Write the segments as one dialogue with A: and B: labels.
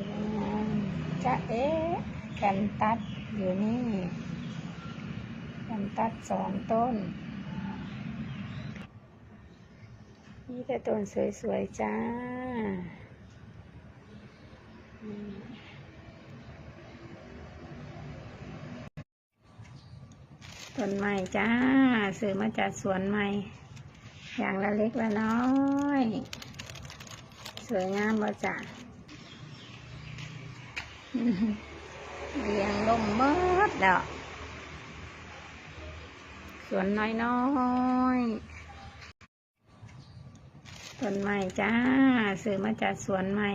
A: วยงามจะเอ๊ะแคนตัสอยู่นี่แคนตัสสองต้น นี่แต่ต้นสวยๆจ้าต้นใหม่จ้าซื้อมาจากสวนใหม่ อย่างละเล็กละน้อย สวยงามบ่จ้ะ เรียงลมเมิดแล้วสวนน้อยน้อยๆต้นใหม่จ้าซื้อมาจากสวนใหม่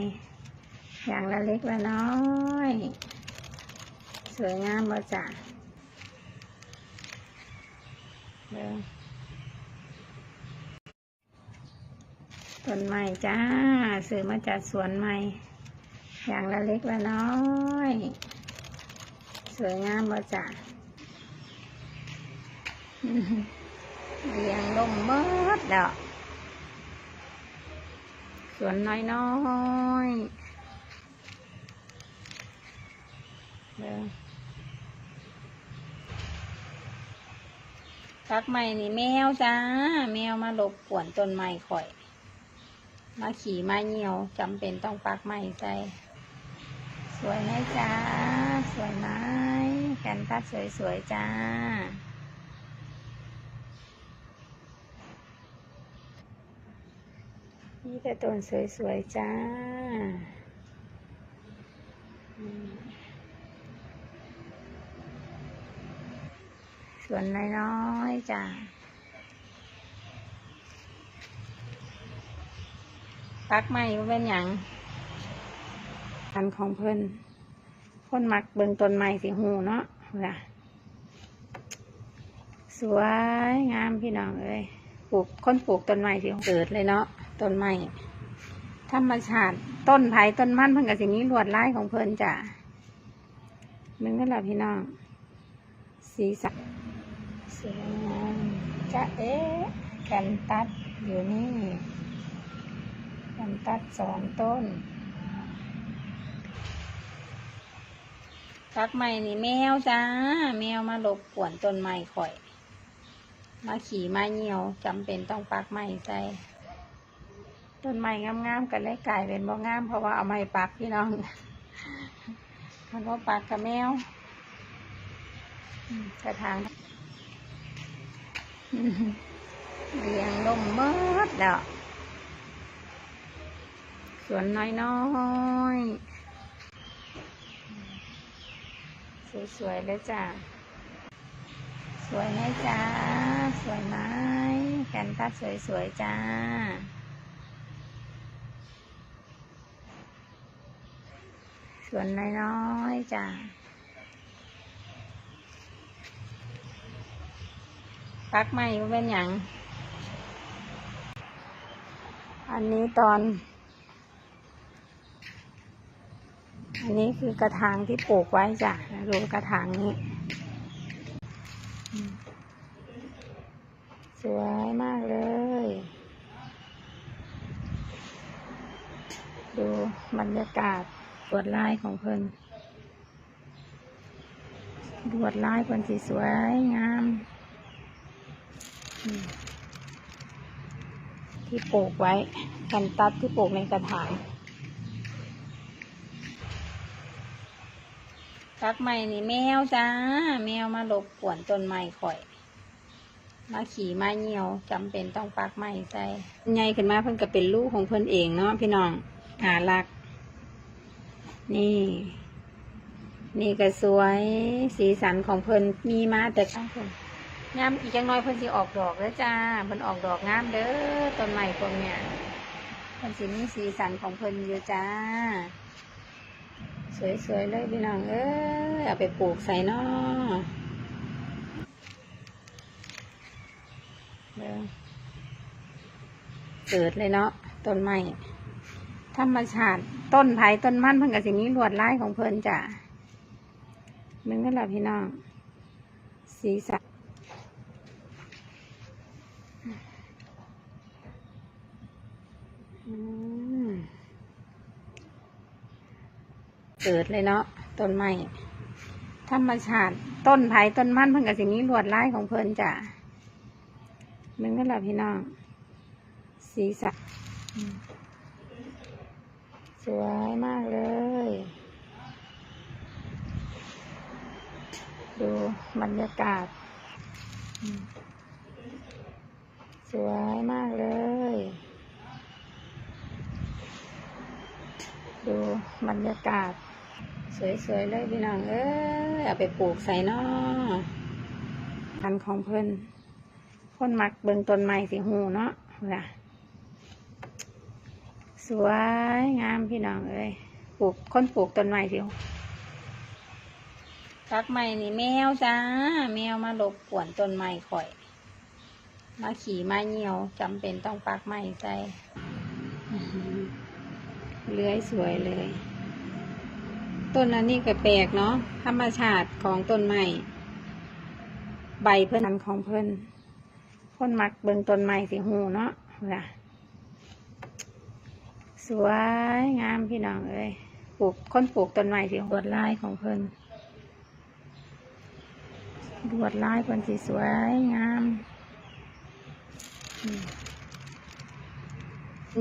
A: อย่างละเล็กละน้อย สวยงามบ่จ้ะเบิ่งต้นใหม่จ้าซื้อมาจากสวนใหม่ อย่างละเล็กละน้อย สวยงามบ่จ้ะเรียงลมเมิดแล้วสวนน้อยน้อยๆเบิ่งพักใหม่นี่แมวจ้า แมวมาหลบกวนต้นไม้ข่อย มาขี่มาเหี่ยวจำเป็นต้องปักไม้ใส่ สวยไหมจ้า สวยไหมแกันตัดสวยๆจ้า นี่แต่ต้นสวยๆจ้าอืมสวนน้อยๆจ้าปักไม้บ่เป็นหยัง อันของเพิ่นคนมักเบิ่งต้นไม้สิหูเนาะล่ะสวยงามพี่น้องเอ้ยปลูกคนปลูกต้นไม้สิเกิดเลยเนาะต้นไม้ธรรมชาติต้นไผ่ต้นมันเพิ่นกับสิ่งนี้ลวดลายของเพิ่นจ้ะมึงก็ล่ะพี่น้อง สีสันสวยงามจะเอ๊ะแคนตัสอยู่นี่ลำตัดสองต้น ปักใหม่นี่แมวจ้า แมวมาหลบกวนต้นไม้ข่อย มาขี่มาเหี่ยวจำเป็นต้องปักไม้ใส่ต้นไม้งามๆกันเลยกลายเป็นบ่งาม เพราะว่าเอาไม้ปักพี่น้องมันว่าปักกับแมวกระถางเรียงลมเมิดแล้วสวนน้อยน้อยๆ สวยๆเลยจ้ะ สวยไหมจ้า สวยไหมแกันตัดสวยๆจ้า ส่วนน้อยๆจ้ะปักไม่เป็นอย่าง อันนี้ตอน อันนี้คือกระถางที่ปลูกไว้จ้ะดูกระถางนี้ สวยมากเลย ดูบรรยากาศลวดลายของเพิ่นลวดลายเพิ่นสีสวยงาม ที่ปลูกไว้กันตัดที่ปลูกในกระถาง ปักใหม่นี่แมวจ้า แมวมาหลบกวนต้นไม้ข่อย มาขี่มาเหี่ยวจำเป็นต้องปักไม้ใส่ใหญ่ขึ้นมาเพิ่นก็เป็นลูกของเพิ่นเองเนาะพี่น้องหารัก นี่ นี่ก็สวยสีสันของเพิ่นมีมาแต่ข้างเพิ่นงามอีกจังน้อยเพิ่นสิออกดอกแล้วจ้าเพิ่นออกดอกงามเด้อต้นไม้พวกเนี้ยเพิ่นสิมีสีสันของเพิ่นอยู่จ้า สวยๆเลยพี่น้องเอ้ยเอาไปปลูกใส่นอเบิ่งเกิดเลยเนาะต้นไม้ธรรมชาติต้นไผ่ต้นมันเพิ่นกับสิ่งนี้ลวดลายของเพิ่นจ้ะมึงก็ล่ะพี่น้องสีสันอืม เกิดเลยเนาะต้นไม้ธรรมชาติต้นไผ่ต้นมันเพิ่นก็สิมีลวดลายของเพิ่นจ้ะมึงก็ล่ะพี่น้อง สีสันสวยมากเลย ดูบรรยากาศ สวยมากเลย ดูบรรยากาศ สวยๆเลยพี่น้องเอ้ยเอาไปปลูกใส่นอพันของเพิ่นคนมักเบิ่งต้นไม้สิหูเนาะล่ะสวยงามพี่น้องเอ้ยปลูกคนปลูกต้นไม้สิหูทักใหม่นี่แมวจ้า แมวมารบกวนต้นไม้ข่อย มาขี่มาเหี่ยวจำเป็นต้องปักไม้ใส่เลื้อยสวยเลย ต้นอันนี้ก็แปลกเนาะธรรมชาติของต้นไม้ใบเพื่อนอันของเพื่อนคนมักเบิ่งต้นไม้สิหูเนาะล่ะสวยงามพี่น้องเอ้ยปลูกคนปลูกต้นไม้สิลวดลายของเพื่อนลวดลายเพื่อนสิสวยงาม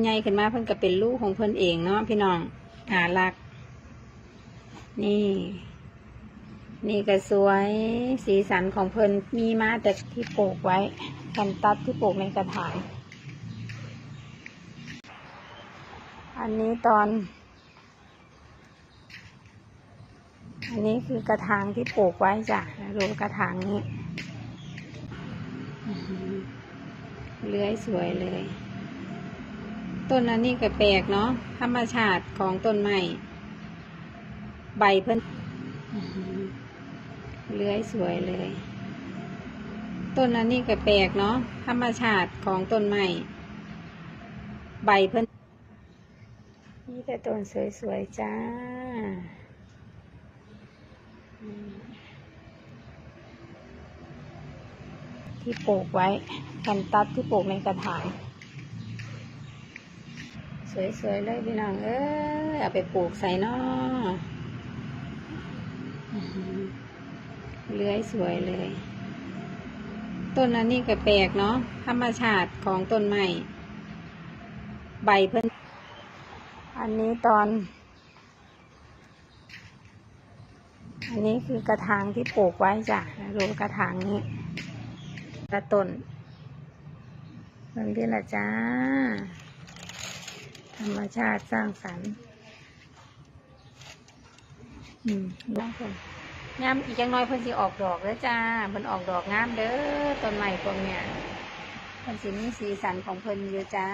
A: ใหญ่ขึ้นมาเพิ่นก็เป็นลูกของเพิ่นเองเนาะพี่น้องหารัก นี่ นี่ก็สวยสีสันของเพลินมีมาแต่ที่ปลูกไว้กันตัดที่ปลูกในกระถางอันนี้ตอน อันนี้คือกระถางที่ปลูกไว้จ้ะดูกระถางนี้เลื้อยสวยเลย ต้นอันนี้ก็แปลกเนาะธรรมชาติของต้นไม้ ใบเพิ่นอื้อหือเลื้อยสวยเลย ต้นอันนี้ก็แปลกเนาะธรรมชาติของต้นไม้ใบเพิ่นนี่แต่ต้นสวยๆจ้าที่ปลูกไว้กันตัดที่ปลูกในกระถางสวยๆเลยพี่น้องเอ้ยเอาไปปลูกใส่นอ เลื้อยสวยเลย ต้นอันนี้ก็แปลกเนาะธรรมชาติของต้นไม้ใบเพิ่นอันนี้ตอน อันนี้คือกระถางที่ปลูกไว้จ้ะดูกระถางนี้กระต้นมันเรียละจ้า ธรรมชาติสร้างสรรค์ อืมบ้างคนงามอีกอย่างน้อยเพิ่นสิออกดอกแล้วจ้าเพิ่นออกดอกงามเด้อต้นใหม่พวกเนี้ยเพิ่นสิมีสีสันของเพิ่นอยู่จ้า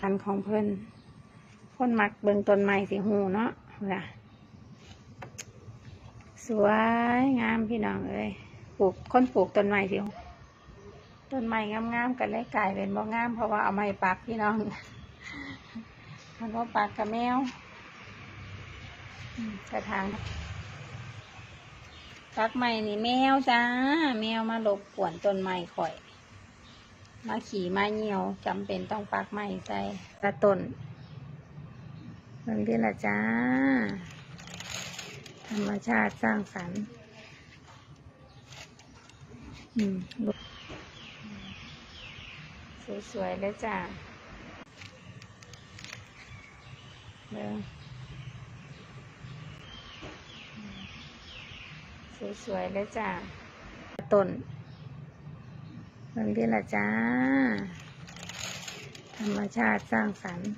A: สันของเพิ่นคนมักเบิ่งต้นไม้สิหูเนาะล่ะสวยงามพี่น้องเอ้ยปลูกคนปลูกต้นไม้สิหูต้นไม้งามๆกันเลยกลายเป็นบ่งาม เพราะว่าเอาไม้ปักพี่น้องมันก็ปากกับแมว กระถางปักใหม่นี่แมวจ้า แมวมารบกวนต้นไม้ข่อย มาขี่มาเหี่ยวจำเป็นต้องปักไม้ใส่กระต้นมันเรีละจ้า ธรรมชาติสร้างสรรค์อืมสวยๆเลยจ้าเบิ่ง สวยๆเลยจ้าต้นมันเรียละจ้า ธรรมชาติสร้างสรรค์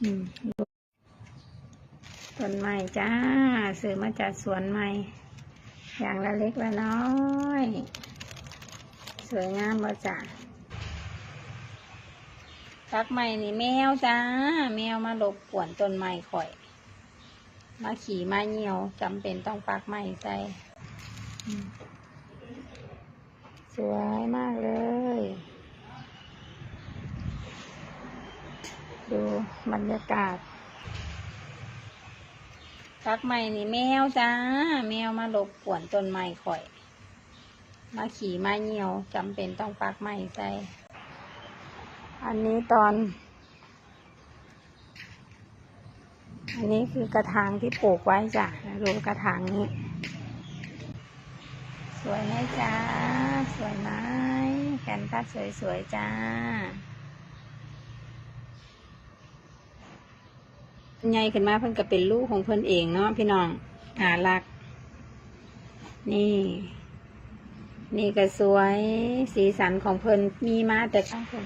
A: อืมต้นไม้จ้าซื้อมาจากสวนใหม่อย่างละเล็กละน้อย สวยงามบ่จ้าทักใหม่นี่แมวจ้า แมวมารบกวนต้นไม้ข่อย มาขี่มาเหี่ยวจำเป็นต้องปักไม้ใส่สวยมากเลย ดูบรรยากาศทักใหม่นี่แมวจ้า แมวมารบกวนต้นไม้ข่อย มาขี่มาเหี่ยวจำเป็นต้องปักไม้ใส่ อันนี้ตอน อันนี้คือกระถางที่ปลูกไว้จ้ะดูกระถางนี้ สวยไหมจ้า สวยไหมแคนตัสสวยๆจ้า ใหญ่ขึ้นมาเพิ่นก็เป็นลูกของเพิ่นเองเนาะพี่น้องน่ารัก นี่ นี่ก็สวย สีสันของเพิ่นมีมาแต่ตั้งเพิ่น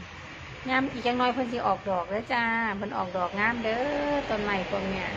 A: งามอีกจังน้อยเพิ่นสิออกดอกแล้วจ้าเพิ่นออกดอกงามเด้อต้นใหม่พวกเนี้ย